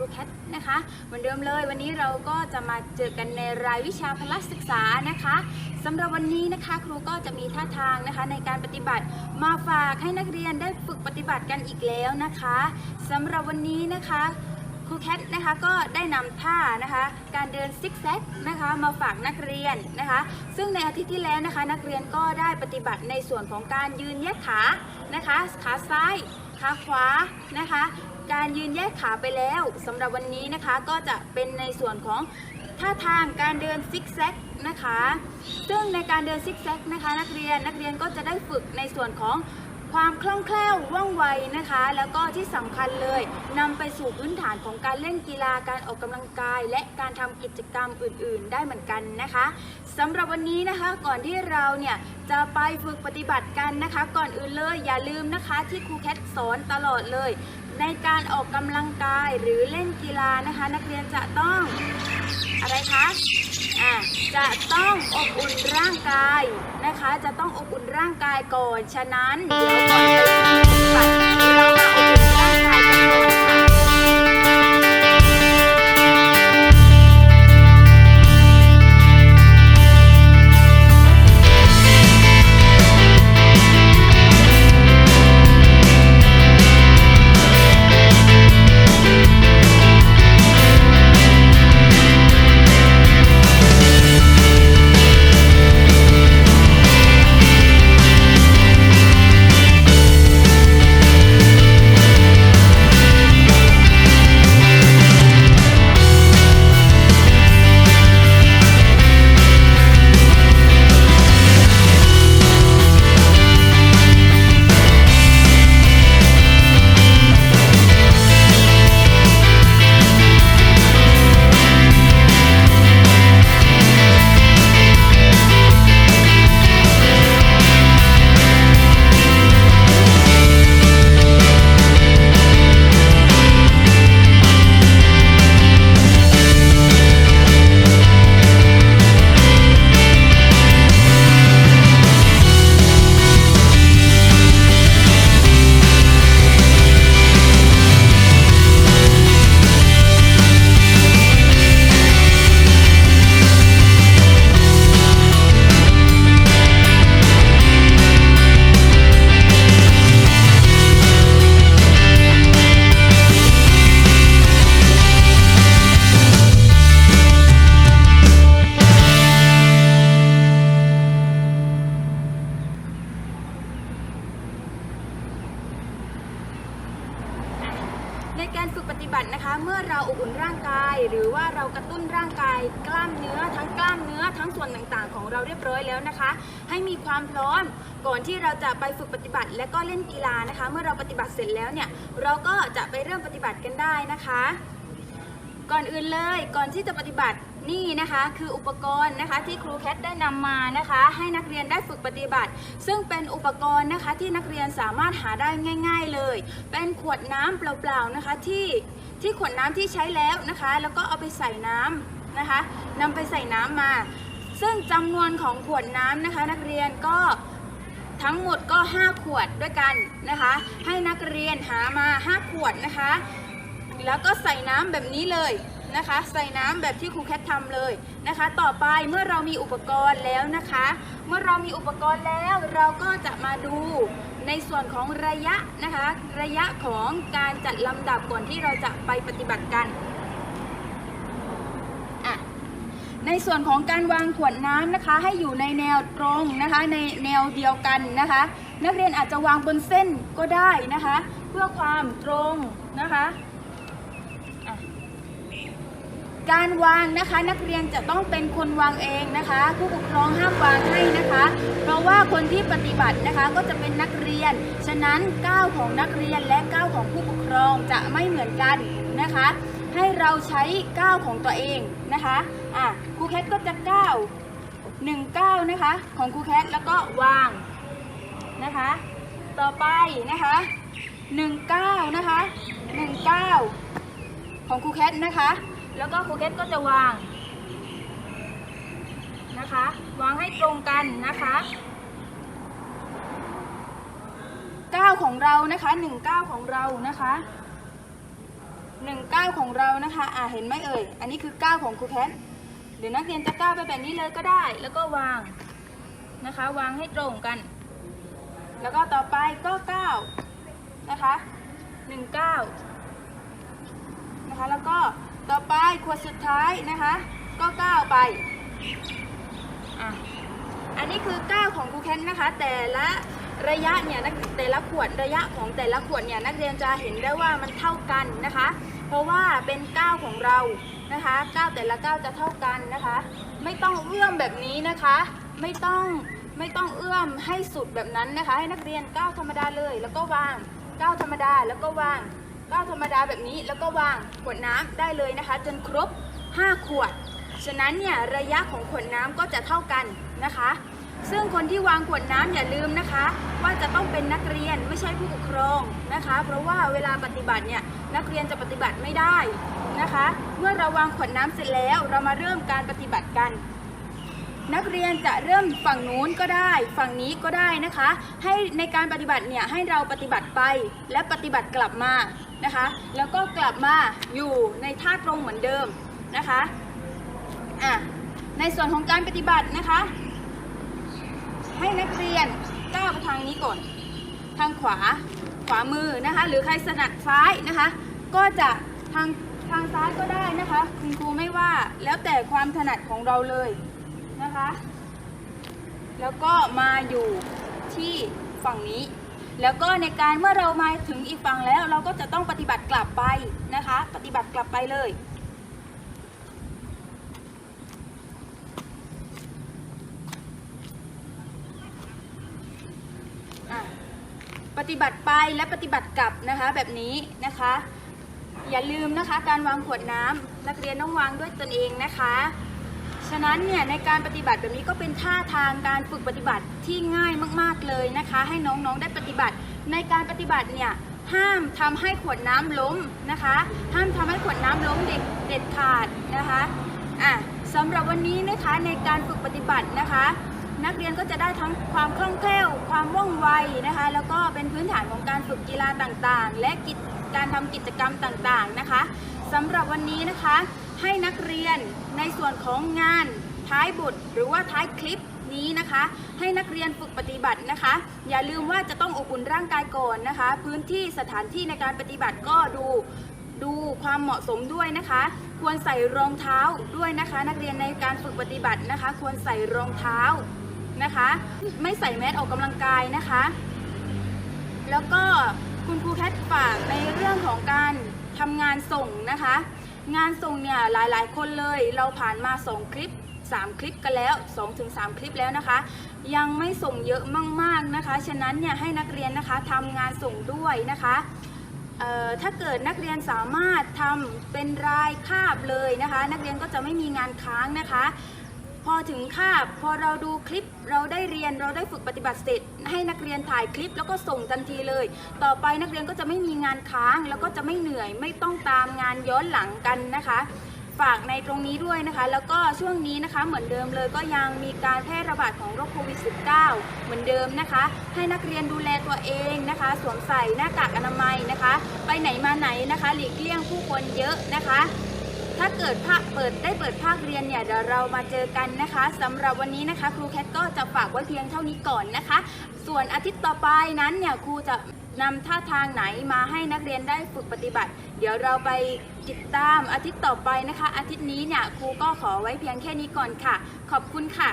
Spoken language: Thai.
รูแคทนะคะเหมือนเดิมเลยวันนี้เราก็จะมาเจอกันในรายวิชาพละศึกษานะคะสำหรับวันนี้นะคะครูก็จะมีท่าทางนะคะในการปฏิบัติมาฝากให้นักเรียนได้ฝึกปฏิบัติกันอีกแล้วนะคะสำหรับวันนี้นะคะครูแคทนะคะก็ได้นำท่านะคะการเดินซิกแซกนะคะมาฝากนักเรียนนะคะ ซึ่งในอาทิตย์ที่แล้วนะคะ นักเรียนก็ได้ปฏิบัติในส่วนของการยืนแยกขานะคะ ขาซ้ายขาขวานะคะ การยืนแยกขาไปแล้วสำหรับวันนี้นะคะก็จะเป็นในส่วนของท่าทางการเดินซิกแซกนะคะ ซึ่งในการเดินซิกแซกนะคะนักเรียนนักเรียนก็จะได้ฝึกในส่วนของความคล่องแคล่วว่องไวนะคะ แล้วก็ที่สำคัญเลยนำไปสู่พื้นฐานของการเล่นกีฬาการออกกำลังกาย และการทำกิจกรรมอื่น ๆ ได้เหมือนกันนะคะสำหรับวันนี้นะคะก่อนที่เราเนี่ยจะไปฝึกปฏิบัติกันนะคะ ก่อนอื่นเลยอย่าลืมนะคะที่ครูแคทสอนตลอดเลย ในการออกกำลังกายหรือเล่นกีฬานะคะ นักเรียนจะต้องอะไรคะอะจะต้องอบอุ่นร่างกายนะคะ จะต้องอบอุ่นร่างกายก่อน ฉะนั้นเดี๋ยวก่อนไปปฏิบัติ รือว่าเรากระตุ้นร่างกายกล้ามเนื้อทั้งกล้ามเนื้อทั้งส่วนต่างๆ ของเราเรียบร้อยแล้วนะคะ ให้มีความพร้อมก่อนที่เราจะไปฝึกปฏิบัติและก็เล่นกีฬานะคะ เมื่อเราปฏิบัติเสร็จแล้วเนี่ยเราก็จะไปเริ่มปฏิบัติกันได้นะคะ ก่อนอื่นเลยก่อนที่จะปฏิบัตินี่นะคะคืออุปกรณ์นะคะที่ครูแคทได้นำมานะคะ ให้นักเรียนได้ฝึกปฏิบัติ ซึ่งเป็นอุปกรณ์นะคะที่นักเรียนสามารถหาได้ง่าย ๆเลย เป็นขวดน้ำเปล่าๆนะคะที่ ที่ขวดน้ำที่ใช้แล้วนะคะ แล้วก็เอาไปใส่น้ำนะคะนำไปใส่น้ำมา ซึ่งจำนวนของขวดน้ำนะคะ นักเรียนก็ทั้งหมดก็ 5 ขวดด้วยกันนะคะ ให้นักเรียนหามา 5 ขวดนะคะ แล้วก็ใส่น้ำแบบนี้เลยนะคะ ใส่น้ำแบบที่ครูแคททำเลยนะคะ ต่อไปเมื่อเรามีอุปกรณ์แล้วนะคะ เมื่อเรามีอุปกรณ์แล้วเราก็จะมาดู ในส่วนของระยะนะคะ ระยะของการจัดลำดับก่อนที่เราจะไปปฏิบัติกันอะในส่วนของการวางขวดน้ำนะคะ ให้อยู่ในแนวตรงนะคะ ในแนวเดียวกันนะคะ นักเรียนอาจจะวางบนเส้นก็ได้นะคะ เพื่อความตรงนะคะอะ การวางนะคะนักเรียนจะต้องเป็นคนวางเองนะคะ ผู้ปกครองห้ามวางให้นะคะ เพราะว่าคนที่ปฏิบัตินะคะก็จะเป็นนักเรียน ฉะนั้นก้าวของนักเรียนและก้าวของผู้ปกครองจะไม่เหมือนกันนะคะ ให้เราใช้ก้าวของตัวเองนะคะอะครูแคทก็จะก้าวหนึ่งก้าวนะคะของครูแคทแล้วก็วางนะคะ ต่อไปนะคะหนึ่งก้าวนะคะหนึ่งก้าวของครูแคทนะคะ แล้วก็ครูแคทก็จะวางนะคะ วางให้ตรงกันนะคะก้าวของเรานะคะหนึ่งก้าวของเรานะคะหนึ่งก้าวของเรานะคะอ่าเห็นไหมเอ่ย อันนี้คือก้าวของครูแพทเดี๋ยวนักเรียนจะก้าวไปแบบนี้เลยก็ได้ แล้วก็วางนะคะ วางให้ตรงกัน แล้วก็ต่อไปก็ก้าวนะคะหนึ่งก้าวนะคะแล้วก็ ต่อไปขวดสุดท้ายนะคะ ก็ก้าวไปอะอันนี้คือก้าวของครูแคนนะคะ แต่ละระยะเนี่ยนักแต่ละขวดระยะของแต่ละขวดเนี่ยนักเรียนจะเห็นได้ว่ามันเท่ากันนะคะ เพราะว่าเป็นก้าวของเรานะคะก้าวแต่ละก้าวจะเท่ากันนะคะ ไม่ต้องเอื้อมแบบนี้นะคะ ไม่ต้องไม่ต้องเอื้อมให้สุดแบบนั้นนะคะ ให้นักเรียนก้าวธรรมดาเลย แล้วก็วางก้าวธรรมดาแล้วก็วาง ก้าวธรรมดาแบบนี้แล้วก็วางขวดน้ำได้เลยนะคะ จนครบ 5 ขวด ฉะนั้นเนี่ยระยะของขวดน้ำก็จะเท่ากันนะคะ ซึ่งคนที่วางขวดน้ำอย่าลืมนะคะ ว่าจะต้องเป็นนักเรียนไม่ใช่ผู้ปกครองนะคะ เพราะว่าเวลาปฏิบัติเนี่ยนักเรียนจะปฏิบัติไม่ได้นะคะ เมื่อเราวางขวดน้ำเสร็จแล้วเรามาเริ่มการปฏิบัติกันนักเรียนจะเริ่มฝั่งนู้นก็ได้ฝั่งนี้ก็ได้นะคะ ให้ในการปฏิบัติเนี่ยให้เราปฏิบัติไปและปฏิบัติกลับมา นะคะ แล้วก็กลับมาอยู่ในท่าตรงเหมือนเดิมนะคะอะในส่วนของการปฏิบัตินะคะ ให้นักเรียนก้าวไปทางนี้ก่อน ทางขวาขวามือนะคะ หรือใครถนัดซ้ายนะคะ ก็จะทางทางซ้ายก็ได้นะคะ คุณครูไม่ว่าแล้วแต่ความถนัดของเราเลยนะคะ แล้วก็มาอยู่ที่ฝั่งนี้ แล้วก็ในการเมื่อเรามาถึงอีกฝั่งแล้วเราก็จะต้องปฏิบัติกลับไปนะคะ ปฏิบัติกลับไปเลย ปฏิบัติไปและปฏิบัติกลับนะคะแบบนี้นะคะ อย่าลืมนะคะการวางขวดน้ำนักเรียนต้องวางด้วยตนเองนะคะ ฉะนั้นเนี่ยในการปฏิบัติแบบนี้ก็เป็นท่าทางการฝึกปฏิบัติที่ง่ายมาก ๆเลยนะคะ ให้น้องๆได้ปฏิบัติ ในการปฏิบัติเนี่ยห้ามทำให้ขวดน้ำล้มนะคะ ห้ามทำให้ขวดน้ำล้มเด็ดเด็ดขาดนะคะอะสำหรับวันนี้นะคะในการฝึกปฏิบัตินะคะ นักเรียนก็จะได้ทั้งความคล่องแคล่ว ความว่องไวนะคะ แล้วก็เป็นพื้นฐานของการฝึกกีฬาต่างๆ และกิจการทำกิจกรรมต่างๆนะคะสำหรับวันนี้นะคะ ให้นักเรียนในส่วนของงานท้ายบทหรือว่าท้ายคลิปนี้นะคะ ให้นักเรียนฝึกปฏิบัตินะคะ อย่าลืมว่าจะต้องอบอุ่นร่างกายก่อนนะคะ พื้นที่สถานที่ในการปฏิบัติก็ดูดูความเหมาะสมด้วยนะคะ ควรใส่รองเท้าด้วยนะคะ นักเรียนในการฝึกปฏิบัตินะคะ ควรใส่รองเท้านะคะ ไม่ใส่แมสออกกำลังกายนะคะ แล้วก็คุณครูแคทฝากในเรื่องของการทำงานส่งนะคะ งานส่งเนี่ยหลายๆ คนเลยเราผ่านมาส่งคลิป 3 คลิปกันแล้ว 2-3 คลิปแล้วนะคะ ยังไม่ส่งเยอะมากๆนะคะ ฉะนั้นเนี่ยให้นักเรียนนะคะทำงานส่งด้วยนะคะถ้าเกิดนักเรียนสามารถทำเป็นรายคาบเลยนะคะ นักเรียนก็จะไม่มีงานค้างนะคะ พอถึงคาบพอเราดูคลิปเราได้เรียนเราได้ฝึกปฏิบัติเสร็จ ให้นักเรียนถ่ายคลิปแล้วก็ส่งทันทีเลย ต่อไปนักเรียนก็จะไม่มีงานค้างแล้วก็จะไม่เหนื่อยไม่ต้องตามงานย้อนหลังกันนะคะฝากในตรงนี้ด้วยนะคะ แล้วก็ช่วงนี้นะคะเหมือนเดิมเลยก็ยังมีการแพร่ระบาดของโรคโควิด -19 เหมือนเดิมนะคะ ให้นักเรียนดูแลตัวเองนะคะ สวมใส่หน้ากากอนามัยนะคะ ไปไหนมาไหนนะคะ หลีกเลี่ยงผู้คนเยอะนะคะ ถ้าเกิดภาคเปิดได้เปิดภาคเรียนเนี่ยเดี๋ยวเรามาเจอกันนะคะสำหรับวันนี้นะคะ ครูแคทก็จะฝากไว้เพียงเท่านี้ก่อนนะคะ ส่วนอาทิตย์ต่อไปนั้นเนี่ยครูจะนำท่าทางไหนมาให้นักเรียนได้ฝึกปฏิบัติ เดี๋ยวเราไปติดตามอาทิตย์ต่อไปนะคะ อาทิตย์นี้เนี่ยครูก็ขอไว้เพียงแค่นี้ก่อนค่ะ ขอบคุณค่ะ